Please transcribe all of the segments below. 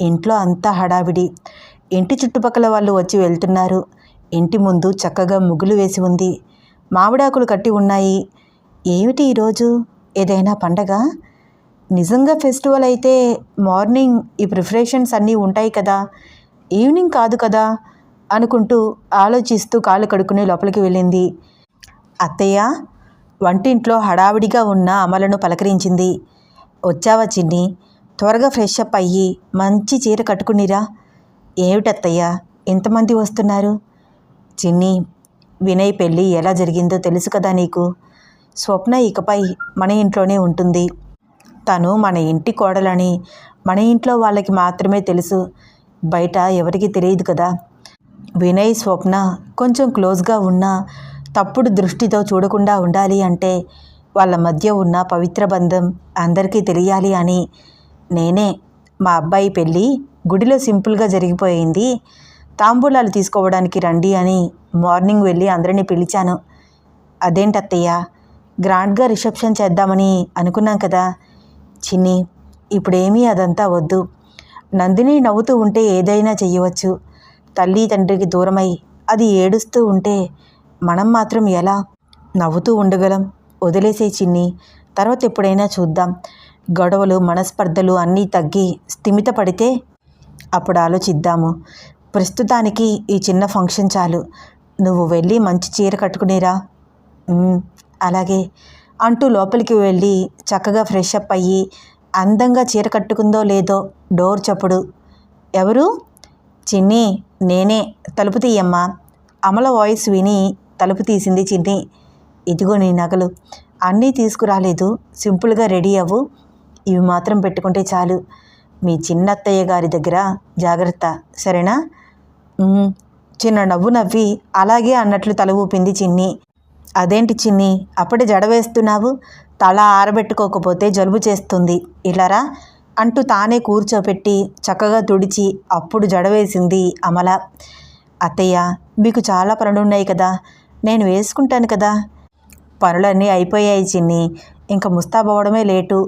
ఇంట్లో అంతా హడావిడి. ఇంటి చుట్టుపక్కల వాళ్ళు వచ్చి వెళ్తున్నారు. ఇంటి ముందు చక్కగా ముగ్గులు వేసి ఉంది. మామిడాకులు కట్టి ఉన్నాయి. ఏమిటి ఈరోజు ఏదైనా పండగ? నిజంగా ఫెస్టివల్ అయితే మార్నింగ్ ఈ ప్రిపరేషన్స్ అన్నీ ఉంటాయి కదా. ఈవినింగ్ కాదు కదా అనుకుంటూ ఆలోచిస్తూ కాలు కడుక్కుని లోపలికి వెళ్ళింది. అత్తయ్య వంటింట్లో హడావిడిగా ఉన్న అమలను పలకరించింది. వచ్చావా చిన్ని? త్వరగా ఫ్రెష్ అప్ అయ్యి మంచి చీర కట్టుకునిరా. ఏమిటత్తయ్యా ఎంతమంది వస్తున్నారు? చిన్ని వినయ్ పెళ్ళి ఎలా జరిగిందో తెలుసు కదా నీకు? స్వప్న ఇకపై మన ఇంట్లోనే ఉంటుంది. తను మన ఇంటి కోడలని మన ఇంట్లో వాళ్ళకి మాత్రమే తెలుసు. బయట ఎవరికి తెలియదు కదా. వినయ్ స్వప్న కొంచెం క్లోజ్గా ఉన్నా తప్పుడు దృష్టితో చూడకుండా ఉండాలి అంటే వాళ్ళ మధ్య ఉన్న పవిత్ర బంధం అందరికీ తెలియాలి అని నేనే. మా అబ్బాయి పెళ్ళి గుడిలో సింపుల్గా జరిగిపోయింది. తాంబూలాలు తీసుకోవడానికి రండి అని మార్నింగ్ వెళ్ళి అందరినీ పిలిచాను. అదేంటత్తయ్య గ్రాండ్గా రిసెప్షన్ చేద్దామని అనుకున్నాం కదా. చిన్ని ఇప్పుడేమీ అదంతా వద్దు. నందిని నవ్వుతూ ఉంటే ఏదైనా చెయ్యవచ్చు. తల్లి తండ్రికి దూరమై అది ఏడుస్తూ ఉంటే మనం మాత్రం ఎలా? నవ్వుతూ ఉండగలం. వదిలేసే చిన్ని. తర్వాత ఎప్పుడైనా చూద్దాం. గొడవలు మనస్పర్ధలు అన్నీ తగ్గి స్థిమిత పడితే అప్పుడు ఆలోచిద్దాము. ప్రస్తుతానికి ఈ చిన్న ఫంక్షన్ చాలు. నువ్వు వెళ్ళి మంచి చీర కట్టుకునేరా. అలాగే అంటూ లోపలికి వెళ్ళి చక్కగా ఫ్రెష్ అప్ అయ్యి అందంగా చీర కట్టుకుందో లేదో డోర్ చప్పుడు. ఎవరు? చిన్ని నేనే. తలుపు తీయమ్మా. అమల వాయిస్ విని తలుపు తీసింది చిన్ని. ఇదిగో నీ నగలు. అన్నీ తీసుకురాలేదు. సింపుల్గా రెడీ అవ్వు. ఇవి మాత్రం పెట్టుకుంటే చాలు. మీ చిన్నత్తయ్య గారి దగ్గర జాగ్రత్త సరేనా? చిన్న నవ్వు నవ్వి అలాగే అన్నట్లు తల ఊపింది చిన్ని. అదేంటి చిన్ని అప్పుడే జడ వేస్తున్నావు? తల ఆరబెట్టుకోకపోతే జలుబు చేస్తుంది. ఇలారా అంటూ తానే కూర్చోపెట్టి చక్కగా తుడిచి అప్పుడు జడ వేసింది అమల. అత్తయ్య మీకు చాలా పనులున్నాయి కదా నేను వేసుకుంటాను కదా. పనులన్నీ అయిపోయాయి చిన్ని. ఇంకా ముస్తాబవ్వడమే లేటు.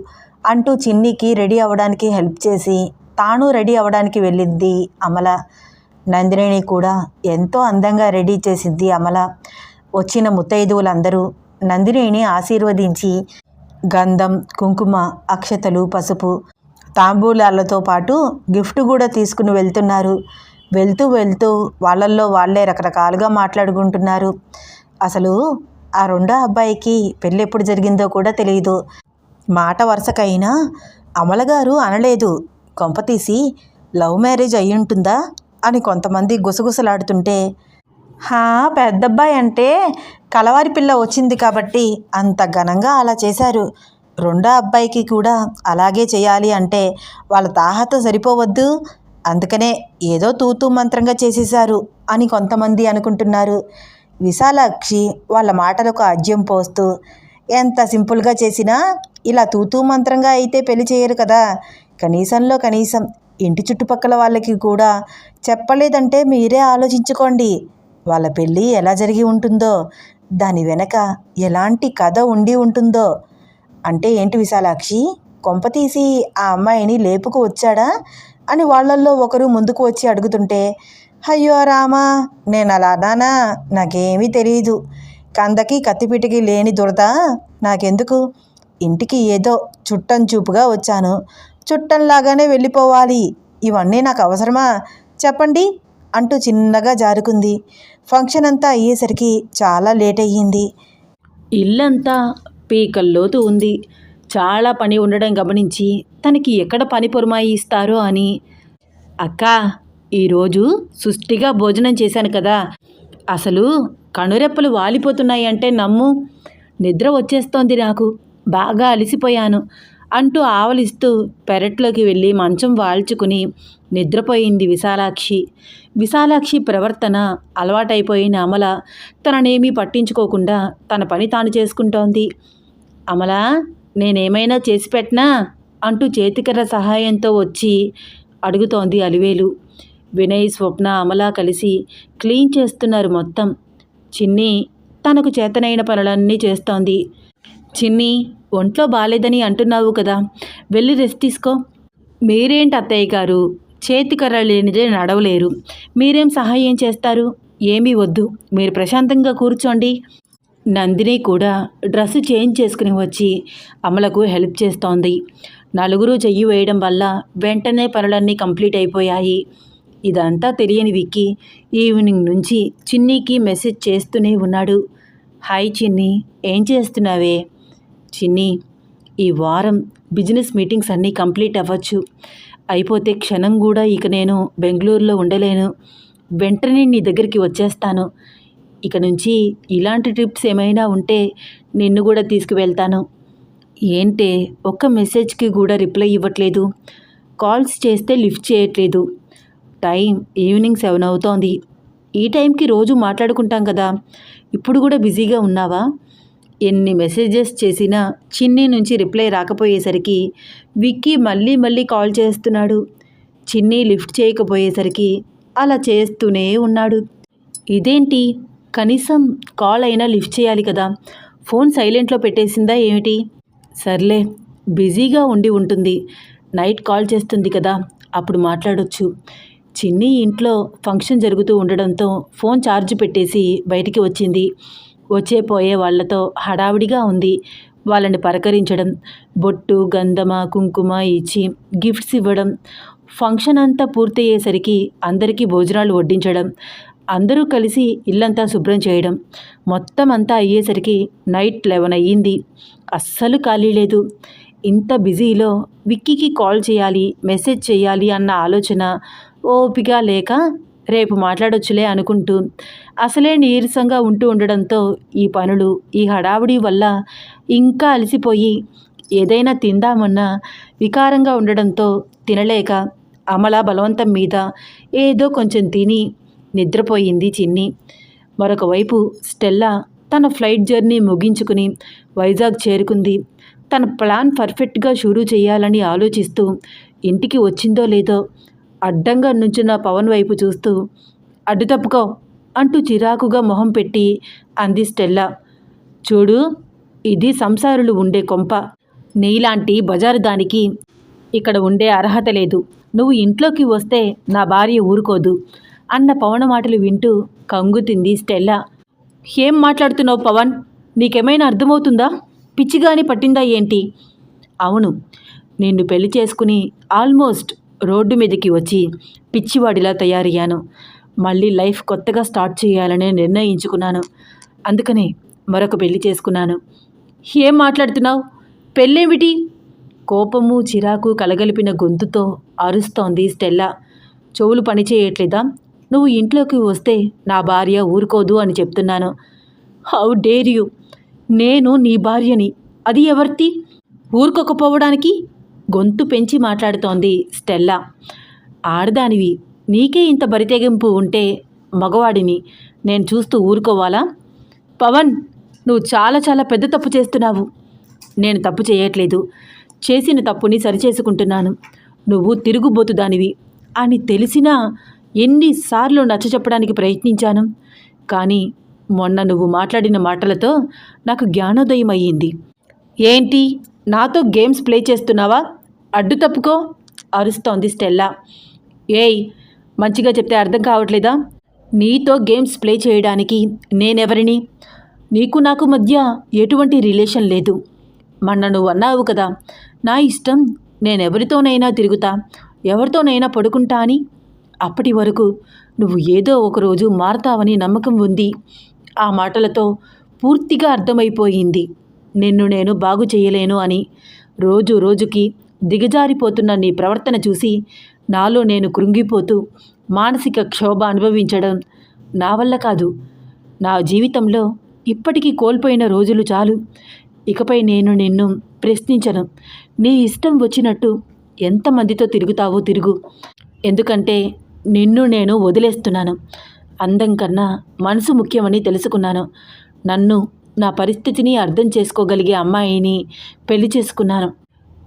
అంటూ చిన్నికి రెడీ అవ్వడానికి హెల్ప్ చేసి తాను రెడీ అవ్వడానికి వెళ్ళింది అమల. నందిని కూడా ఎంతో అందంగా రెడీ చేసింది అమల. వచ్చిన ముత్తైదువులందరూ నందినిని ఆశీర్వదించి గంధం కుంకుమ అక్షతలు పసుపు తాంబూలాలతో పాటు గిఫ్ట్ కూడా తీసుకుని వెళ్తున్నారు. వెళ్తూ వెళ్తూ వాళ్ళల్లో వాళ్ళే రకరకాలుగా మాట్లాడుకుంటున్నారు. అసలు ఆ రెండో అబ్బాయికి పెళ్ళి ఎప్పుడు జరిగిందో కూడా తెలియదు మాట వరుసకైనా అమలగారు అనలేదు. కొంపతీసి లవ్ మ్యారేజ్ అయి ఉంటుందా అని కొంతమంది గుసగుసలాడుతుంటే హా పెద్దబ్బాయి అంటే కలవారి పిల్ల వచ్చింది కాబట్టి అంత ఘనంగా అలా చేశారు. రెండో అబ్బాయికి కూడా అలాగే చేయాలి అంటే వాళ్ళ తాహత సరిపోవద్దు. అందుకనే ఏదో తూతూ మంత్రంగా చేసేశారు అని కొంతమంది అనుకుంటున్నారు. విశాలాక్షి వాళ్ళ మాటలకు అజ్యం పోస్తూ ఎంత సింపుల్గా చేసినా ఇలా తూతూ మంత్రంగా అయితే పెళ్ళి చేయరు కదా. కనీసంలో కనీసం ఇంటి చుట్టుపక్కల వాళ్ళకి కూడా చెప్పలేదంటే మీరే ఆలోచించుకోండి. వాళ్ళ పెళ్ళి ఎలా జరిగి ఉంటుందో దాని వెనక ఎలాంటి కథ ఉండి ఉంటుందో. అంటే ఏంటి విశాలాక్షి? కొంపతీసి ఆ అమ్మాయిని లేపుకు వచ్చాడా? అని వాళ్ళల్లో ఒకరు ముందుకు వచ్చి అడుగుతుంటే అయ్యో రామా నేను అలా నాకేమీ తెలియదు కందకి కత్తిపీటకి లేని దురద నాకెందుకు? ఇంటికి ఏదో చుట్టం చూపుగా వచ్చాను. చుట్టంలాగానే వెళ్ళిపోవాలి. ఇవన్నీ నాకు అవసరమా? చెప్పండి అంటూ చిన్నగా జారుకుంది. ఫంక్షన్ అంతా అయ్యేసరికి చాలా లేట్ అయ్యింది. ఇల్లంతా పీకల్లోతు ఉంది. చాలా పని ఉండడం గమనించి తనకి ఎక్కడ పని పురమాయిస్తారో అని. అక్క ఈరోజు సుష్టిగా భోజనం చేశాను కదా. అసలు కనురెప్పలు వాలిపోతున్నాయి అంటే నమ్ము. నిద్ర వచ్చేస్తోంది నాకు. బాగా అలసిపోయాను అంటూ ఆవలిస్తూ పెరట్లోకి వెళ్ళి మంచం వాల్చుకుని నిద్రపోయింది విశాలాక్షి. విశాలాక్షి ప్రవర్తన అలవాటైపోయిన అమల తననేమీ పట్టించుకోకుండా తన పని తాను చేసుకుంటోంది. అమల నేనేమైనా చేసి పెట్టనా? అంటూ చేతికర్ర సహాయంతో వచ్చి అడుగుతోంది అలివేలు. వినయ్ స్వప్న అమల కలిసి క్లీన్ చేస్తున్నారు మొత్తం. చిన్ని తనకు చేతనైన పనులన్నీ చేస్తోంది. చిన్ని ఒంట్లో బాలేదని అంటున్నావు కదా వెళ్ళి రెస్ట్ తీసుకో. మీరేంటి అత్తయ్య గారు? చేతికర్ర లేనిదే నడవలేరు. మీరేం సహాయం చేస్తారు? ఏమీ వద్దు. మీరు ప్రశాంతంగా కూర్చోండి. నందిని కూడా డ్రెస్ చేంజ్ చేసుకుని వచ్చి అమలకు హెల్ప్ చేస్తోంది. నలుగురు చెయ్యి వేయడం వల్ల వెంటనే పనులన్నీ కంప్లీట్ అయిపోయాయి. ఇదంతా తెలియని విక్కీ ఈవినింగ్ నుంచి చిన్నీకి మెసేజ్ చేస్తూనే ఉన్నాడు. హాయ్ చిన్ని ఏం చేస్తున్నావే? చిన్ని ఈ వారం బిజినెస్ మీటింగ్స్ అన్నీ కంప్లీట్ అవ్వచ్చు. అయిపోతే క్షణం కూడా ఇక నేను బెంగళూరులో ఉండలేను. వెంటనే నీ దగ్గరికి వచ్చేస్తాను. ఇక నుంచి ఇలాంటి ట్రిప్స్ ఏమైనా ఉంటే నిన్ను కూడా తీసుకువెళ్తాను. ఏంటే ఒక్క మెసేజ్కి కూడా రిప్లై ఇవ్వట్లేదు. కాల్స్ చేస్తే లిఫ్ట్ చేయట్లేదు. టైం ఈవినింగ్ సెవెన్ అవుతోంది. ఈ టైంకి రోజు మాట్లాడుకుంటాం కదా. ఇప్పుడు కూడా బిజీగా ఉన్నావా? ఎన్ని మెసేజెస్ చేసినా చిన్ని నుంచి రిప్లై రాకపోయేసరికి విక్కీ మళ్ళీ మళ్ళీ కాల్ చేస్తున్నాడు. చిన్ని లిఫ్ట్ చేయకపోయేసరికి అలా చేస్తూనే ఉన్నాడు. ఇదేంటి? కనీసం కాల్ అయినా లిఫ్ట్ చేయాలి కదా. ఫోన్ సైలెంట్లో పెట్టేసిందా ఏమిటి? సర్లే బిజీగా ఉండి ఉంటుంది. నైట్ కాల్ చేస్తుంది కదా. అప్పుడు మాట్లాడొచ్చు. చిన్ని ఇంట్లో ఫంక్షన్ జరుగుతూ ఉండడంతో ఫోన్ ఛార్జ్ పెట్టేసి బయటికి వచ్చింది. వచ్చే పోయే వాళ్ళతో హడావిడిగా ఉంది. వాళ్ళని పలకరించడం బొట్టు గంధమ కుంకుమ ఇచ్చి గిఫ్ట్స్ ఇవ్వడం ఫంక్షన్ అంతా పూర్తయ్యేసరికి అందరికీ భోజనాలు వడ్డించడం అందరూ కలిసి ఇల్లంతా శుభ్రం చేయడం మొత్తం అంతా అయ్యేసరికి నైట్ లెవెన్ అయ్యింది. అస్సలు ఖాళీ లేదు. ఇంత బిజీలో విక్కీకి కాల్ చేయాలి మెసేజ్ చేయాలి అన్న ఆలోచన ఓపిక లేక రేపు మాట్లాడొచ్చులే అనుకుంటూ అసలే నీరసంగా ఉంటూ ఉండడంతో ఈ పనులు ఈ హడావుడి వల్ల ఇంకా అలసిపోయి ఏదైనా తిందామన్నా వికారంగా ఉండడంతో తినలేక అమల బలవంతం మీద ఏదో కొంచెం తిని నిద్రపోయింది చిన్ని. మరొక వైపు స్టెల్లా తన ఫ్లైట్ జర్నీ ముగించుకుని వైజాగ్ చేరుకుంది. తన ప్లాన్ పర్ఫెక్ట్గా షురూ చేయాలని ఆలోచిస్తూ ఇంటికి వచ్చిందో లేదో అడ్డంగా నుంచున్న పవన్ వైపు చూస్తూ అడ్డు తప్పుకో అంటూ చిరాకుగా మొహం పెట్టి అంది స్టెల్లా. చూడు ఇది సంసారులు ఉండే కొంప. నీలాంటి బజారు దానికి ఇక్కడ ఉండే అర్హత లేదు. నువ్వు ఇంట్లోకి వస్తే నా భార్య ఊరుకోదు అన్న పవన్ మాటలు వింటూ కంగుతింది స్టెల్లా. ఏం మాట్లాడుతున్నావు పవన్? నీకేమైనా అర్థమవుతుందా? పిచ్చిగాని పట్టిందా ఏంటి? అవును. నిన్ను పెళ్ళి చేసుకుని ఆల్మోస్ట్ రోడ్డు మీదకి వచ్చి పిచ్చివాడిలా తయారయ్యాను. మళ్ళీ లైఫ్ కొత్తగా స్టార్ట్ చేయాలని నిర్ణయించుకున్నాను. అందుకనే మరొక పెళ్ళి చేసుకున్నాను. ఏం మాట్లాడుతున్నావు? పెళ్ళేమిటి? కోపము చిరాకు కలగలిపిన గొంతుతో అరుస్తోంది స్టెల్లా. చెవులు పనిచేయట్లేదా? నువ్వు ఇంట్లోకి వస్తే నా భార్య ఊరుకోదు అని చెప్తున్నాను. How dare you! నేను నీ భార్యని. అది ఎవరిది? ఊరుకోకపోవడానికి? గొంతు పెంచి మాట్లాడుతోంది స్టెల్లా. ఆడదానివి నీకే ఇంత బరితెగింపు ఉంటే మగవాడిని నేను చూస్తూ ఊరుకోవాలా? పవన్ నువ్వు చాలా చాలా పెద్ద తప్పు చేస్తున్నావు. నేను తప్పు చేయట్లేదు. చేసిన తప్పుని సరిచేసుకుంటున్నాను. నువ్వు తిరుగుబోతుదానివి అని తెలిసినా ఎన్నిసార్లు నచ్చ చెప్పడానికి ప్రయత్నించాను. కానీ మొన్న నువ్వు మాట్లాడిన మాటలతో నాకు జ్ఞానోదయం అయ్యింది ఏంటి? నాతో గేమ్స్ ప్లే చేస్తున్నావా? అడ్డు తప్పుకో అరుస్తోంది స్టెల్లా. ఏయ్ మంచిగా చెప్తే అర్థం కావట్లేదా? నీతో గేమ్స్ ప్లే చేయడానికి నేనెవరిని? నీకు నాకు మధ్య ఎటువంటి రిలేషన్ లేదు. మొన్న నువ్వు అన్నావు కదా నా ఇష్టం నేనెవరితోనైనా తిరుగుతా ఎవరితోనైనా పడుకుంటా అని. అప్పటి వరకు నువ్వు ఏదో ఒకరోజు మారతావని నమ్మకం ఉంది. ఆ మాటలతో పూర్తిగా అర్థమైపోయింది. నిన్ను నేను బాగు చేయలేను అని రోజు రోజుకి దిగజారిపోతున్న నీ ప్రవర్తన చూసి నాలో నేను కృంగిపోతూ మానసిక క్షోభ అనుభవించడం నా వల్ల కాదు. నా జీవితంలో ఇప్పటికీ కోల్పోయిన రోజులు చాలు. ఇకపై నేను నిన్ను ప్రశ్నించను. నీ ఇష్టం వచ్చినట్టు ఎంతమందితో తిరుగుతావో తిరుగు. ఎందుకంటే నిన్ను నేను వదిలేస్తున్నాను. అందం కన్నా మనసు ముఖ్యమని తెలుసుకున్నాను. నన్ను నా పరిస్థితిని అర్థం చేసుకోగలిగే అమ్మాయిని పెళ్ళి చేసుకున్నాను.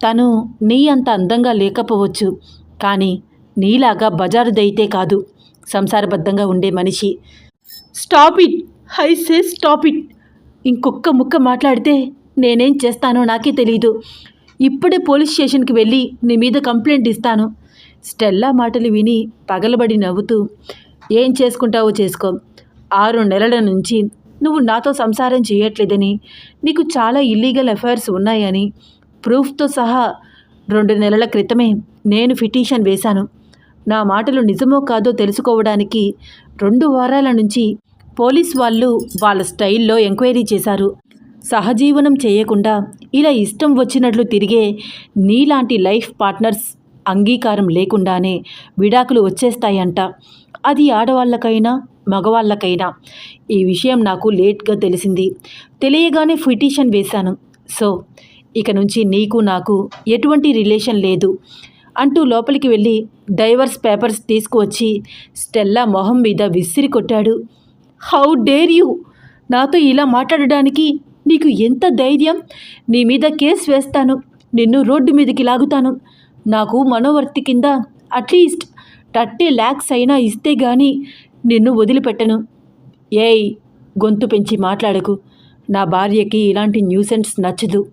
తను నీ అంత అందంగా లేకపోవచ్చు కానీ నీలాగా బజారుదైతే కాదు. సంసారబద్ధంగా ఉండే మనిషి. Stop it! I say stop it! ఇంకొక్క ముక్క మాట్లాడితే నేనేం చేస్తానో నాకే తెలియదు ఇప్పుడే పోలీస్ స్టేషన్కి వెళ్ళి నీ మీద కంప్లైంట్ ఇస్తాను. స్టెల్లా మాటలు విని పగలబడి నవ్వుతూ ఏం చేసుకుంటావో చేసుకో. ఆరు నెలల నుంచి నువ్వు నాతో సంసారం చేయట్లేదని నీకు చాలా ఇల్లీగల్ అఫైర్స్ ఉన్నాయని ప్రూఫ్తో సహా రెండు నెలల క్రితమే నేను పిటిషన్ వేశాను. నా మాటలు నిజమో కాదో తెలుసుకోవడానికి రెండు వారాల నుంచి పోలీస్ వాళ్ళు వాళ్ళ స్టైల్లో ఎంక్వైరీ చేశారు. సహజీవనం చేయకుండా ఇలా ఇష్టం వచ్చినట్లు తిరిగే నీలాంటి లైఫ్ పార్ట్నర్స్ అంగీకారం లేకుండానే విడాకులు వచ్చేస్తాయంట. అది ఆడవాళ్ళకైనా మగవాళ్ళకైనా. ఈ విషయం నాకు లేట్గా తెలిసింది. తెలియగానే పిటిషన్ వేశాను. సో ఇక నుంచి నీకు నాకు ఎటువంటి రిలేషన్ లేదు. అంటూ లోపలికి వెళ్ళి డైవర్స్ పేపర్స్ తీసుకువచ్చి స్టెల్లా మొహం మీద విసిరి కొట్టాడు. How dare you! నాతో ఇలా మాట్లాడడానికి నీకు ఎంత ధైర్యం? నీ మీద కేసు వేస్తాను. నిన్ను రోడ్డు మీదకి లాగుతాను. నాకు మనోవర్తి కింద అట్లీస్ట్ థర్టీ ల్యాక్స్ అయినా ఇస్తే గాని నిన్ను వదిలిపెట్టను. ఏయ్ గొంతు పెంచి మాట్లాడకు. నా భార్యకి ఇలాంటి న్యూసెన్స్ నచ్చదు.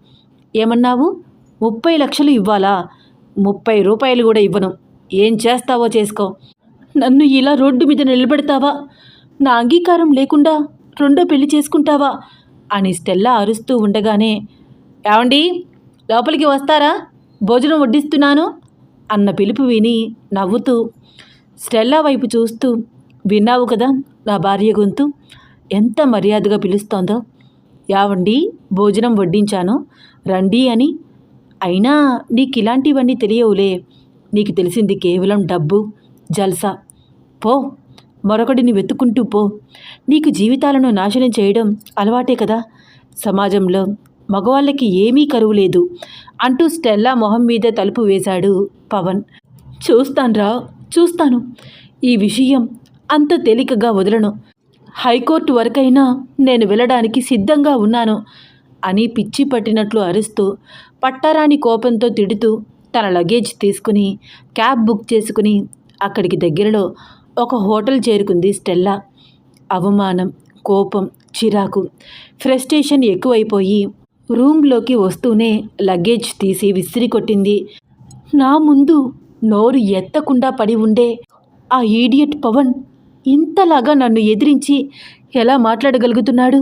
ఏమన్నావు? ముప్పై లక్షలు ఇవ్వాలా? ముప్పై రూపాయలు కూడా ఇవ్వను. ఏం చేస్తావో చేసుకో. నన్ను ఇలా రోడ్డు మీద నిలబెడతావా? నా అంగీకారం లేకుండా రెండో పెళ్ళి చేసుకుంటావా? అని స్టెల్లా అరుస్తూ ఉండగానే ఏమండి లోపలికి వస్తారా? భోజనం వడ్డిస్తున్నాను? అన్న పిలుపు విని నవ్వుతూ స్టెల్లా వైపు చూస్తూ విన్నావు కదా నా భార్య గొంతు? ఎంత మర్యాదగా పిలుస్తోందో. యావండి భోజనం వడ్డించాను. రండి అని. అయినా నీకు ఇలాంటివన్నీ తెలియవులే. నీకు తెలిసింది కేవలం డబ్బు జల్సా. పో మరొకడిని వెతుక్కుంటూ పో. నీకు జీవితాలను నాశనం చేయడం అలవాటే కదా. సమాజంలో మగవాళ్ళకి ఏమీ కరువు లేదు అంటూ స్టెల్లా మొహం మీద తలుపు వేశాడు పవన్. చూస్తాన్రా చూస్తాను. ఈ విషయం అంత తేలికగా వదలను. హైకోర్టు వరకైనా నేను వెళ్ళడానికి సిద్ధంగా ఉన్నాను అని పిచ్చి పట్టినట్లు అరుస్తూ పట్టరాని కోపంతో తిడుతూ తన లగేజ్ తీసుకుని క్యాబ్ బుక్ చేసుకుని అక్కడికి దగ్గరలో ఒక హోటల్ చేరుకుంది స్టెల్లా. అవమానం కోపం చిరాకు ఫ్రస్ట్రేషన్ ఎక్కువైపోయి రూమ్లోకి వస్తూనే లగేజ్ తీసి విసిరి కొట్టింది నా ముందు నోరు ఎత్తకుండా పడి ఉండే ఆ ఈడియట్ పవన్ ఇంతలాగా నన్ను ఎదిరించి ఎలా మాట్లాడగలుగుతున్నాడు?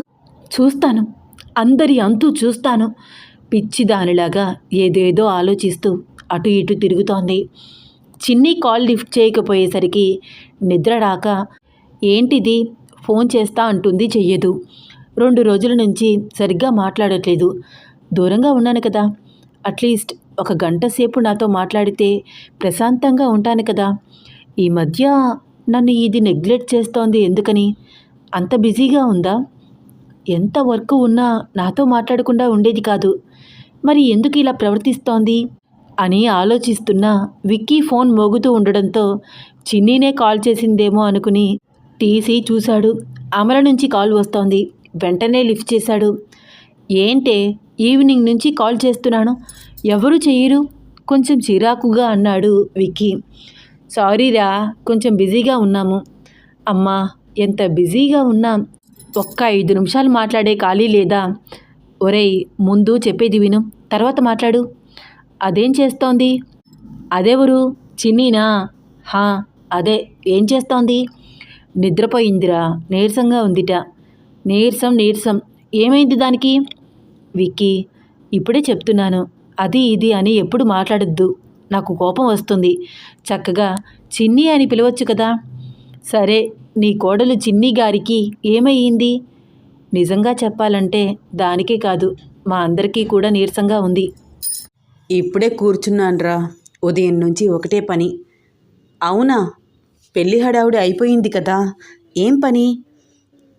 చూస్తాను. అందరి అంతూ చూస్తాను. పిచ్చిదానిలాగా ఏదేదో ఆలోచిస్తూ అటు ఇటు తిరుగుతోంది. చిన్ని కాల్ లిఫ్ట్ చేయకపోయేసరికి నిద్ర రాక ఏంటిది? ఫోన్ చేస్తా అంటుంది చెయ్యదు. రెండు రోజుల నుంచి సరిగ్గా మాట్లాడట్లేదు. దూరంగా ఉన్నాను కదా. అట్లీస్ట్ ఒక గంట సేపు నాతో మాట్లాడితే ప్రశాంతంగా ఉంటాను కదా. ఈ మధ్య నన్ను ఇది నెగ్లెక్ట్ చేస్తోంది ఎందుకని? అంత బిజీగా ఉందా? ఎంత వర్క్ ఉన్నా నాతో మాట్లాడకుండా ఉండేది కాదు. మరి ఎందుకు ఇలా ప్రవర్తిస్తోంది? అని ఆలోచిస్తున్న విక్కీ ఫోన్ మోగుతూ ఉండడంతో చిన్నీనే కాల్ చేసిందేమో అనుకుని తీసి చూశాడు. అమల నుంచి కాల్ వస్తోంది. వెంటనే లిఫ్ట్ చేశాడు. ఏంటే ఈవినింగ్ నుంచి కాల్ చేస్తున్నాను? ఎవరు చేయరు? కొంచెం చిరాకుగా అన్నాడు విక్కీ. సారీరా కొంచెం బిజీగా ఉన్నాము. అమ్మా ఎంత బిజీగా ఉన్నా. ఒక్క ఐదు నిమిషాలు మాట్లాడే ఖాళీ లేదా? ఒరేయ్ ముందు చెప్పేది విను తర్వాత మాట్లాడు. అదేం చేస్తోంది? అదెవరు? చిన్నీనా? హా అదే ఏం చేస్తోంది? నిద్రపోయిందిరా నీరసంగా ఉందిట. నీరసం నీరసం ఏమైంది దానికి? విక్కీ ఇప్పుడే చెప్తున్నాను. అది ఇది అని ఎప్పుడు మాట్లాడద్దు. నాకు కోపం వస్తుంది. చక్కగా చిన్ని అని పిలవచ్చు కదా. సరే నీ కోడలు చిన్ని గారికి ఏమయ్యింది? నిజంగా చెప్పాలంటే దానికే కాదు. మా అందరికీ కూడా నీరసంగా ఉంది. ఇప్పుడే కూర్చున్నాన్రా. ఉదయం నుంచి ఒకటే పని. అవునా? పెళ్ళి హడావుడి అయిపోయింది కదా. ఏం పని?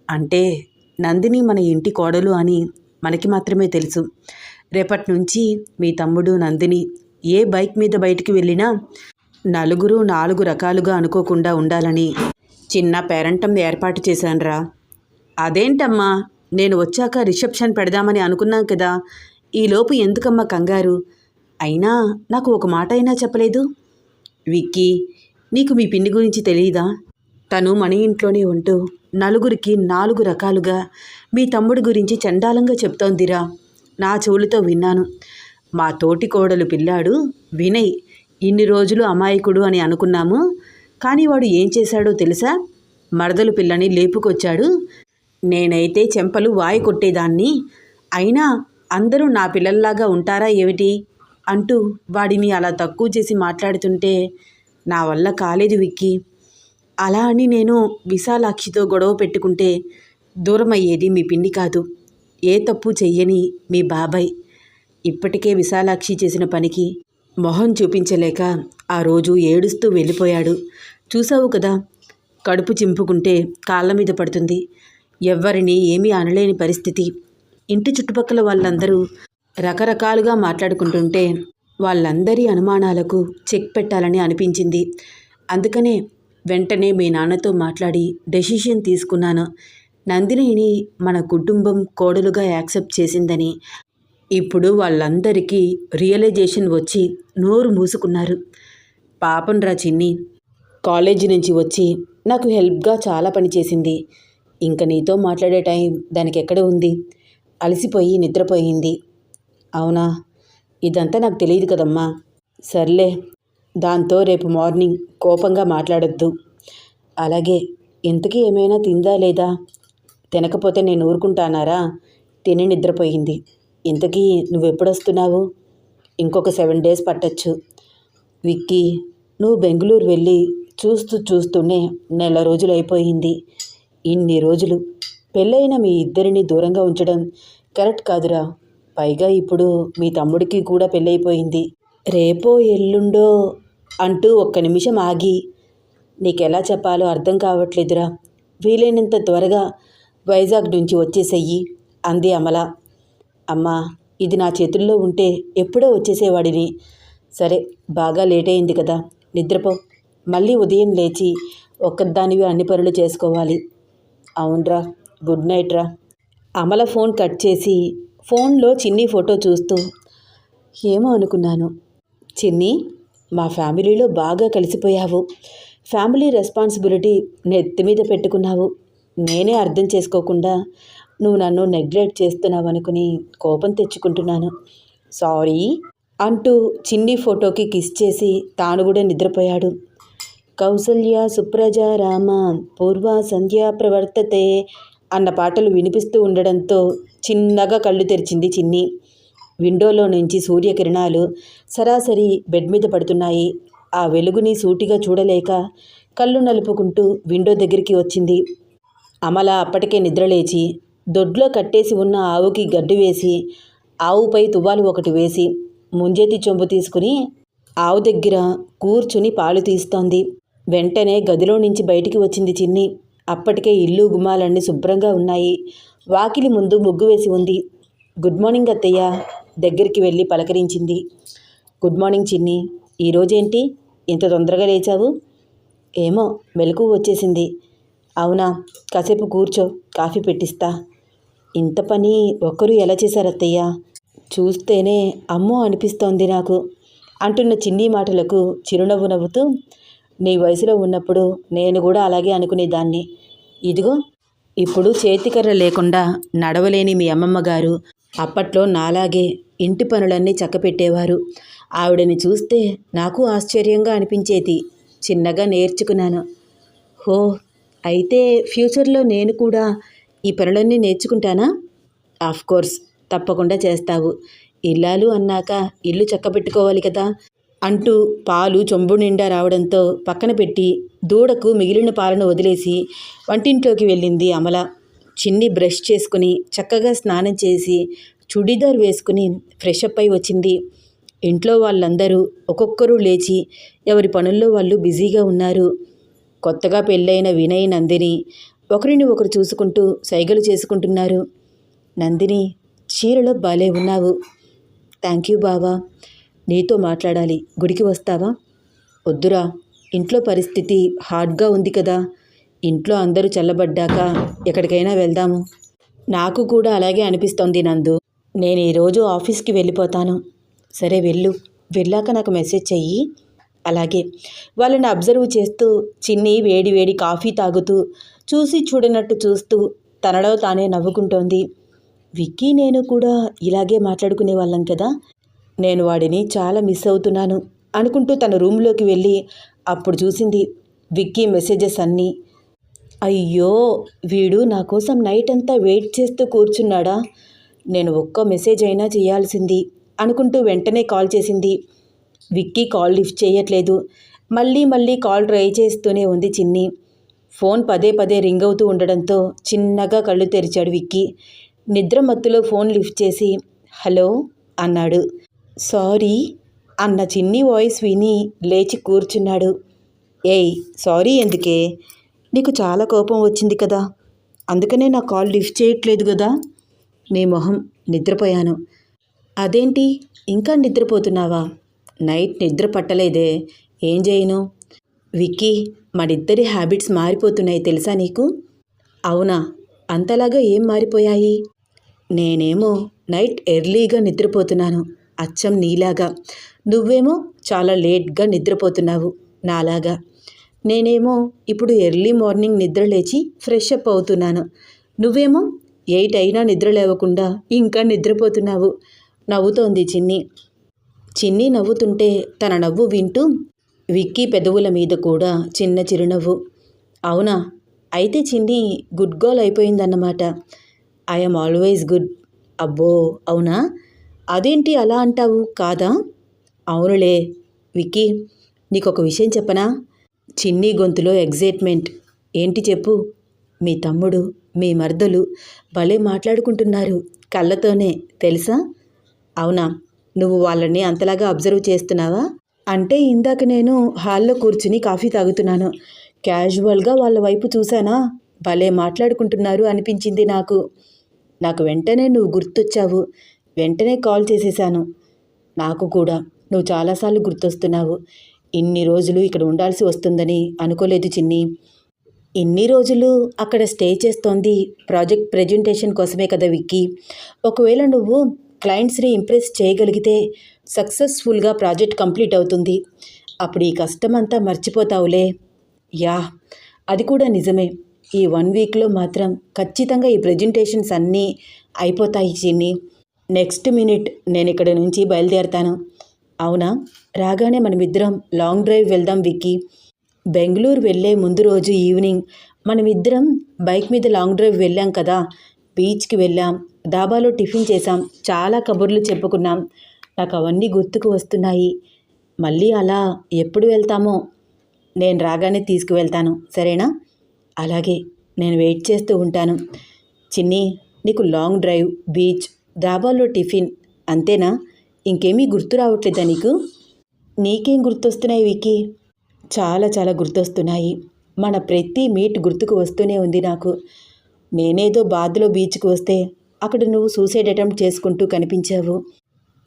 అంటే నందిని మన ఇంటి కోడలు అని మనకి మాత్రమే తెలుసు. రేపటి నుంచి మీ తమ్ముడు నందిని ఏ బైక్ మీద బయటికి వెళ్ళినా నలుగురు నాలుగు రకాలుగా అనుకోకుండా ఉండాలని చిన్న పేరంటం ఏర్పాటు చేశానురా. అదేంటమ్మా నేను వచ్చాక రిసెప్షన్ పెడదామని అనుకున్నాం కదా ఈలోపు ఎందుకమ్మా కంగారు? అయినా నాకు ఒక మాట అయినా చెప్పలేదు. విక్కీ నీకు మీ పిండి గురించి తెలియదా తను మన ఇంట్లోనే ఉంటూ నలుగురికి నాలుగు రకాలుగా మీ తమ్ముడి గురించి చండాలంగా చెప్తోందిరా. నా చెవులతో విన్నాను. మా తోటి కోడలు పిల్లాడు వినయ్ ఇన్ని రోజులు అమాయకుడు అని అనుకున్నాము. కానీ వాడు ఏం చేశాడో తెలుసా? మరదలు పిల్లని లేపుకొచ్చాడు. నేనైతే చెంపలు వాయి కొట్టేదాన్ని. అయినా అందరూ నా పిల్లల్లాగా ఉంటారా ఏమిటి? అంటూ వాడిని అలా తక్కువ చేసి మాట్లాడుతుంటే నా వల్ల కాలేదు విక్కి. అలా అని నేను విశాలాక్షితో గొడవ పెట్టుకుంటే దూరం అయ్యేది మీ పిండి కాదు. ఏ తప్పు చెయ్యని మీ బాబాయ్. ఇప్పటికే విశాలాక్షి చేసిన పనికి మొహం చూపించలేక ఆ రోజు ఏడుస్తూ వెళ్ళిపోయాడు. చూసావు కదా కడుపు చింపుకుంటే కాళ్ళ మీద పడుతుంది. ఎవ్వరిని ఏమీ అనలేని పరిస్థితి. ఇంటి చుట్టుపక్కల వాళ్ళందరూ రకరకాలుగా మాట్లాడుకుంటుంటే వాళ్ళందరి అనుమానాలకు చెక్ పెట్టాలని అనిపించింది. అందుకనే వెంటనే మీ నాన్నతో మాట్లాడి డెసిషన్ తీసుకున్నాను. నందినిని మన కుటుంబం కోడలుగా యాక్సెప్ట్ చేసిందని ఇప్పుడు వాళ్ళందరికీ రియలైజేషన్ వచ్చి నోరు మూసుకున్నారు. పాపం రా చిన్ని కాలేజీ నుంచి వచ్చి నాకు హెల్ప్గా చాలా పని చేసింది. ఇంకా నీతో మాట్లాడే టైం దానికి ఎక్కడ ఉంది? అలసిపోయి నిద్రపోయింది. అవునా? ఇదంతా నాకు తెలియదు కదమ్మా. సర్లే దాంతో రేపు మార్నింగ్ కోపంగా మాట్లాడొద్దు. అలాగే ఇంతకీ ఏమైనా తిందా లేదా? తినకపోతే నేను ఊరుకుంటానారా? తిని నిద్రపోయింది. ఇంతకీ నువ్వు ఎప్పుడొస్తున్నావు ఇంకొక సెవెన్ డేస్ పట్టచ్చు. విక్కీ నువ్వు బెంగళూరు వెళ్ళి చూస్తూ చూస్తూనే నెల రోజులు అయిపోయింది ఇన్ని రోజులు పెళ్ళైన మీ ఇద్దరిని దూరంగా ఉంచడం కరెక్ట్ కాదురా. పైగా ఇప్పుడు మీ తమ్ముడికి కూడా పెళ్ళైపోయింది. రేపో ఎల్లుండో అంటూ ఒక్క నిమిషం ఆగి నీకెలా చెప్పాలో అర్థం కావట్లేదురా. వీలైనంత త్వరగా వైజాగ్ నుంచి వచ్చేసెయ్యి అంది అమల. అమ్మా ఇది నా చేతుల్లో ఉంటే ఎప్పుడో వచ్చేసేవాడిని. సరే బాగా లేట్ అయింది కదా నిద్రపో. మళ్ళీ ఉదయం లేచి ఒక్కదానివి అన్ని పనులు చేసుకోవాలి. అవునరా గుడ్ నైట్ రా అమల ఫోన్ కట్ చేసి ఫోన్లో చిన్ని ఫోటో చూస్తూ ఏమో అనుకున్నాను. చిన్ని మా ఫ్యామిలీలో బాగా కలిసిపోయావు. ఫ్యామిలీ రెస్పాన్సిబిలిటీ నెత్తి మీద పెట్టుకున్నావు. నేనే అర్థం చేసుకోకుండా నువ్వు నన్ను నెగ్లెక్ట్ చేస్తున్నావు అనుకుని కోపం తెచ్చుకుంటున్నాను. సారీ అంటూ చిన్ని ఫోటోకి కిస్ చేసి తాను కూడా నిద్రపోయాడు. కౌసల్య సుప్రజ రామ పూర్వ సంధ్యా ప్రవర్తతే అన్న పాటలు వినిపిస్తూ ఉండడంతో చిన్నగా కళ్ళు తెరిచింది చిన్ని. విండోలో నుంచి సూర్యకిరణాలు సరాసరి బెడ్ మీద పడుతున్నాయి. ఆ వెలుగుని సూటిగా చూడలేక కళ్ళు నలుపుకుంటూ విండో దగ్గరికి వచ్చింది. అమల అప్పటికే నిద్రలేచి దొడ్లో కట్టేసి ఉన్న ఆవుకి గడ్డి వేసి ఆవుపై తువ్వాలు ఒకటి వేసి ముంజేతి చెంబు తీసుకుని ఆవు దగ్గర కూర్చుని పాలు తీస్తోంది. వెంటనే గదిలో నుంచి బయటికి వచ్చింది చిన్ని. అప్పటికే ఇల్లు గుమ్మాలన్నీ శుభ్రంగా ఉన్నాయి. వాకిలి ముందు ముగ్గు వేసి ఉంది. గుడ్ మార్నింగ్ అత్తయ్య దగ్గరికి వెళ్ళి పలకరించింది. గుడ్ మార్నింగ్ చిన్ని. ఈరోజేంటి ఇంత తొందరగా లేచావు? ఏమో మెలకు వచ్చేసింది. అవునా? కాసేపు కూర్చో కాఫీ పెట్టిస్తా. ఇంత పని ఒక్కరు ఎలా చేశారు అత్తయ్య చూస్తేనే అమ్మో అనిపిస్తోంది నాకు. అంటున్న చిన్ని మాటలకు చిరునవ్వు నవ్వుతూ నీ వయసులో ఉన్నప్పుడు నేను కూడా అలాగే అనుకునేదాన్ని. ఇదిగో ఇప్పుడు చేతికర్ర లేకుండా నడవలేని మీ అమ్మమ్మ గారు అప్పట్లో నాలాగే ఇంటి పనులన్నీ చక్కపెట్టేవారు. ఆవిడని చూస్తే నాకు ఆశ్చర్యంగా అనిపించేది. చిన్నగా నేర్చుకున్నాను. హో అయితే ఫ్యూచర్లో నేను కూడా ఈ పనులన్నీ నేర్చుకుంటానా? ఆఫ్ కోర్స్ తప్పకుండా చేస్తావు. ఇల్లాలు అన్నాక ఇల్లు చక్కబెట్టుకోవాలి కదా? అంటూ పాలు చొంబు నిండా రావడంతో పక్కన పెట్టి దూడకు మిగిలిన పాలను వదిలేసి వంటింట్లోకి వెళ్ళింది అమల. చిన్ని బ్రష్ చేసుకుని చక్కగా స్నానం చేసి చుడిదార్ వేసుకుని ఫ్రెష్ అప్ అయి వచ్చింది. ఇంట్లో వాళ్ళందరూ ఒక్కొక్కరు లేచి ఎవరి పనుల్లో వాళ్ళు బిజీగా ఉన్నారు. కొత్తగా పెళ్ళైన వినయ్ నందిని ఒకరిని ఒకరు చూసుకుంటూ సైగలు చేసుకుంటున్నారు. నందిని చీరలో భలే ఉన్నావు. థ్యాంక్ యూ బావా. నీతో మాట్లాడాలి. గుడికి వస్తావా? వద్దురా. ఇంట్లో పరిస్థితి హార్డ్గా ఉంది కదా. ఇంట్లో అందరూ చల్లబడ్డాక ఎక్కడికైనా వెళ్దాము. నాకు కూడా అలాగే అనిపిస్తోంది నందు. నేను ఈరోజు ఆఫీస్కి వెళ్ళిపోతాను. సరే వెళ్ళు. వెళ్ళాక నాకు మెసేజ్ చెయ్యి. అలాగే వాళ్ళని అబ్జర్వ్ చేస్తూ చిన్ని వేడి వేడి కాఫీ తాగుతూ చూసి చూడనట్టు చూస్తూ తనలో తానే నవ్వుకుంటోంది. విక్కీ నేను కూడా ఇలాగే మాట్లాడుకునే వాళ్ళం కదా? నేను వాడిని చాలా మిస్ అవుతున్నాను అనుకుంటూ తన రూమ్లోకి వెళ్ళి అప్పుడు చూసింది విక్కీ మెసేజెస్ అన్నీ. అయ్యో వీడు నా కోసం నైట్ అంతా వెయిట్ చేస్తూ కూర్చున్నాడా? నేను ఒక్క మెసేజ్ అయినా చేయాల్సింది అనుకుంటూ వెంటనే కాల్ చేసింది. విక్కీ కాల్ లిఫ్ట్ చేయట్లేదు. మళ్ళీ మళ్ళీ కాల్ ట్రై చేస్తూనే ఉంది చిన్ని. ఫోన్ పదే పదే రింగ్ అవుతూ ఉండడంతో చిన్నగా కళ్ళు తెరిచాడు విక్కీ. నిద్ర మత్తులో ఫోన్ లిఫ్ట్ చేసి హలో అన్నాడు. సారీ అన్న చిన్ని వాయిస్ విని లేచి కూర్చున్నాడు. ఏయ్ సారీ ఎందుకే? నీకు చాలా కోపం వచ్చింది కదా. అందుకనే నా కాల్ లిఫ్ట్ చేయట్లేదు కదా. నీ మొహం నిద్రపోయాను. అదేంటి? ఇంకా నిద్రపోతున్నావా? నైట్ నిద్ర పట్టలేదే. ఏం చేయను? విక్కీ మనిద్దరి హ్యాబిట్స్ మారిపోతున్నాయి తెలుసా నీకు? అవునా? అంతలాగా ఏం మారిపోయాయి? నేనేమో నైట్ ఎర్లీగా నిద్రపోతున్నాను. అచ్చం నీలాగా. నువ్వేమో చాలా లేట్గా నిద్రపోతున్నావు నాలాగా. నేనేమో ఇప్పుడు ఎర్లీ మార్నింగ్ నిద్ర లేచి ఫ్రెష్ అప్ అవుతున్నాను. నువ్వేమో ఎయిట్ అయినా నిద్ర లేవకుండా ఇంకా నిద్రపోతున్నావు. నవ్వుతోంది చిన్ని. చిన్ని నవ్వుతుంటే తన నవ్వు వింటూ విక్కీ పెదవుల మీద కూడా చిన్న చిరునవ్వు. అవునా? అయితే Chinni good girl అయిపోయిందన్నమాట. I'm always good. అబ్బో అవునా? అదేంటి అలా అంటావు? కాదా? అవునులే విక్కీ నీకొక విషయం చెప్పనా? చిన్ని గొంతులో ఎగ్జైట్మెంట్. ఏంటి చెప్పు? మీ తమ్ముడు మీ మర్దలు భలే మాట్లాడుకుంటున్నారు. కళ్ళతోనే తెలుసా? అవునా? నువ్వు వాళ్ళని అంతలాగా అబ్జర్వ్ చేస్తున్నావా? అంటే ఇందాక నేను హాల్లో కూర్చుని కాఫీ తాగుతున్నాను. క్యాజువల్గా వాళ్ళ వైపు చూశానా? భలే మాట్లాడుకుంటున్నారు అనిపించింది నాకు. నాకు వెంటనే నువ్వు గుర్తొచ్చావు. వెంటనే కాల్ చేసేసాను నాకు కూడా. నువ్వు చాలాసార్లు గుర్తొస్తున్నావు. ఇన్ని రోజులు ఇక్కడ ఉండాల్సి వస్తుందని అనుకోలేదు చిన్ని. ఇన్ని రోజులు అక్కడ స్టే చేస్తోంది ప్రాజెక్ట్ ప్రజెంటేషన్ కోసమే కదా విక్కీ. ఒకవేళ నువ్వు క్లయింట్స్ని ఇంప్రెస్ చేయగలిగితే సక్సెస్ఫుల్గా ప్రాజెక్ట్ కంప్లీట్ అవుతుంది. అప్పుడు ఈ కష్టం అంతా మర్చిపోతావులే. యా అది కూడా నిజమే. ఈ వన్ వీక్లో మాత్రం ఖచ్చితంగా ఈ ప్రజెంటేషన్స్ అన్నీ అయిపోతాయి చిన్ని. నెక్స్ట్ మినిట్ నేను ఇక్కడ నుంచి బయలుదేరతాను. అవునా? రాగానే మనమిద్దరం లాంగ్ డ్రైవ్ వెళ్దాం విక్కీ. బెంగళూరు వెళ్ళే ముందు రోజు ఈవినింగ్ మనమిద్దరం బైక్ మీద లాంగ్ డ్రైవ్ వెళ్ళాం కదా. బీచ్కి వెళ్ళాం. డాబాలో టిఫిన్ చేశాం. చాలా కబుర్లు చెప్పుకున్నాం. నాకు అవన్నీ గుర్తుకు వస్తున్నాయి. మళ్ళీ అలా ఎప్పుడు వెళ్తామో నేను రాగానే తీసుకువెళ్తాను. సరేనా? అలాగే నేను వెయిట్ చేస్తూ ఉంటాను. చిన్ని నీకు లాంగ్ డ్రైవ్ బీచ్ డాబాలో టిఫిన్ అంతేనా? ఇంకేమీ గుర్తు రావట్లేదా నీకు? నీకేం గుర్తొస్తున్నాయి వికి చాలా చాలా గుర్తొస్తున్నాయి. మన ప్రతి మీట్ గుర్తుకు వస్తూనే ఉంది నాకు. నేనేదో బాధలో బీచ్కి వస్తే అక్కడ నువ్వు సూసైడ్ అటెంప్ట్ చేసుకుంటూ కనిపించావు.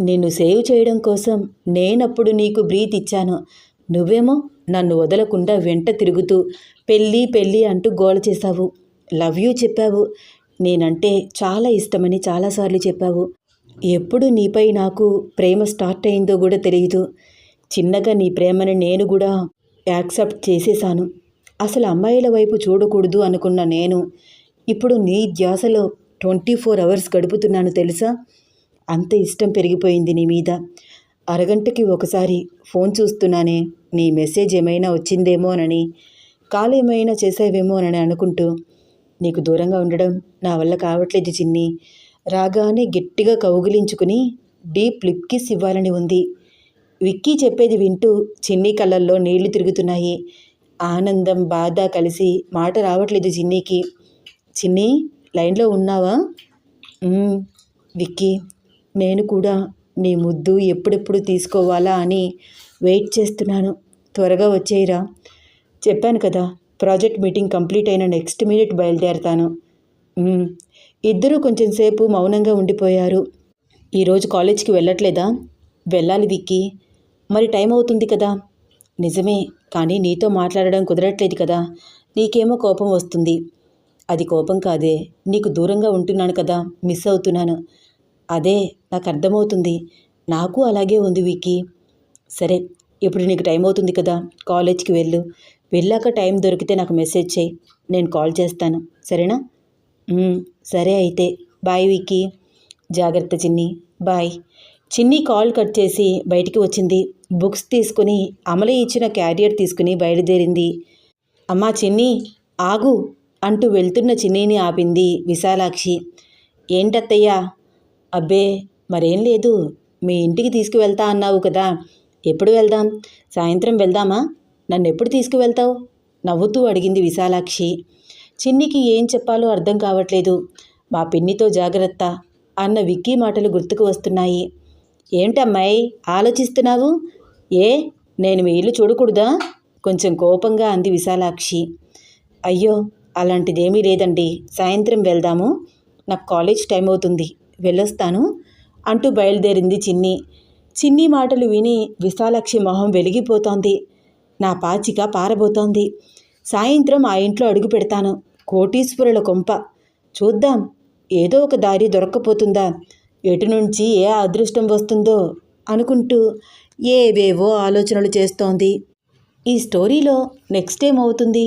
నిన్ను సేవ్ చేయడం కోసం నేనప్పుడు నీకు బ్రీత్ ఇచ్చాను. నువ్వేమో నన్ను వదలకుండా వెంట తిరుగుతూ పెళ్ళి పెళ్ళి అంటూ గోల చేశావు. లవ్ యూ చెప్పావు. నేనంటే చాలా ఇష్టమని చాలాసార్లు చెప్పావు. ఎప్పుడు నీపై నాకు ప్రేమ స్టార్ట్ అయిందో కూడా తెలియదు. చిన్నగా నీ ప్రేమని నేను కూడా యాక్సెప్ట్ చేసేశాను. అసలు అమ్మాయిల వైపు చూడకూడదు అనుకున్న నేను ఇప్పుడు నీ ధ్యాసలో ట్వంటీ ఫోర్ అవర్స్ గడుపుతున్నాను తెలుసా? అంత ఇష్టం పెరిగిపోయింది నీ మీద. అరగంటకి ఒకసారి ఫోన్ చూస్తున్నానే నీ మెసేజ్ ఏమైనా వచ్చిందేమోనని కాల్ ఏమైనా చేసావేమోనని అనుకుంటూ నీకు దూరంగా ఉండడం నా వల్ల కావట్లేదు చిన్ని. రాగానే గట్టిగా కౌగిలించుకుని డీప్ లిప్ కిస్ ఇవ్వాలని ఉంది. విక్కీ చెప్పేది వింటూ చిన్ని కళ్ళల్లో నీళ్ళు తిరుగుతున్నాయి. ఆనందం బాధ కలిసి మాట రావట్లేదు చిన్నీకి. చిన్ని లైన్లో ఉన్నావా? విక్కీ నేను కూడా నీ ముద్దు ఎప్పుడెప్పుడు తీసుకోవాలా అని వెయిట్ చేస్తున్నాను. త్వరగా వచ్చేయరా. చెప్పాను కదా ప్రాజెక్ట్ మీటింగ్ కంప్లీట్ అయిన నెక్స్ట్ మినిట్ బయలుదేరతాను. ఇద్దరూ కొంచెం సేపు మౌనంగా ఉండిపోయారు. ఈరోజు కాలేజ్కి వెళ్ళట్లేదా? వెళ్ళాలి విక్కీ. మరి టైం అవుతుంది కదా. నిజమే కానీ నీతో మాట్లాడడం కుదరట్లేదు కదా. నీకేమో కోపం వస్తుంది. అది కోపం కాదే. నీకు దూరంగా ఉంటున్నాను కదా మిస్ అవుతున్నాను. అదే నాకు అర్థమవుతుంది నాకు అలాగే ఉంది విక్కీ. సరే ఇప్పుడు నీకు టైం అవుతుంది కదా కాలేజ్కి వెళ్ళు. వెళ్ళాక టైం దొరికితే నాకు మెసేజ్ చేయి. నేను కాల్ చేస్తాను. సరేనా? సరే అయితే. బాయ్ విక్కీ. జాగ్రత్త చిన్ని. బాయ్. చిన్ని కాల్ కట్ చేసి బయటికి వచ్చింది. బుక్స్ తీసుకుని అమలు ఇచ్చిన క్యారియర్ తీసుకుని బయలుదేరింది. అమ్మా చిన్ని ఆగు. అంటూ వెళ్తున్న చిన్నీని ఆపింది విశాలాక్షి. ఏంటత్తయ్యా? అబ్బే మరేం లేదు. మీ ఇంటికి తీసుకువెళ్తా అన్నావు కదా. ఎప్పుడు వెళ్దాం? సాయంత్రం వెళ్దామా? నన్ను ఎప్పుడు తీసుకువెళ్తావు? నవ్వుతూ అడిగింది విశాలాక్షి. చిన్నికి ఏం చెప్పాలో అర్థం కావట్లేదు. మా పిన్నితో జాగ్రత్త అన్న విక్కీ మాటలు గుర్తుకు వస్తున్నాయి. ఏంటమ్మాయి ఆలోచిస్తున్నావు? ఏ నేను మీ ఇల్లు చూడకూడదా? కొంచెం కోపంగా అంది విశాలాక్షి. అయ్యో అలాంటిదేమీ లేదండి. సాయంత్రం వెళ్దాము. నాకు కాలేజ్ టైం అవుతుంది. వెళ్ళొస్తాను అంటూ బయలుదేరింది చిన్ని. చిన్ని మాటలు విని విశాలాక్షి మొహం వెలిగిపోతోంది. నా పాచిక పారబోతోంది. సాయంత్రం ఆ ఇంట్లో అడుగు పెడతాను. కోటీశ్వరుల కొంప. చూద్దాం. ఏదో ఒక దారి దొరక్కపోతుందా? ఎటు నుంచి ఏ అదృష్టం వస్తుందో అనుకుంటూ ఏవేవో ఆలోచనలు చేస్తోంది. ఈ స్టోరీలో నెక్స్ట్ ఏమవుతుంది?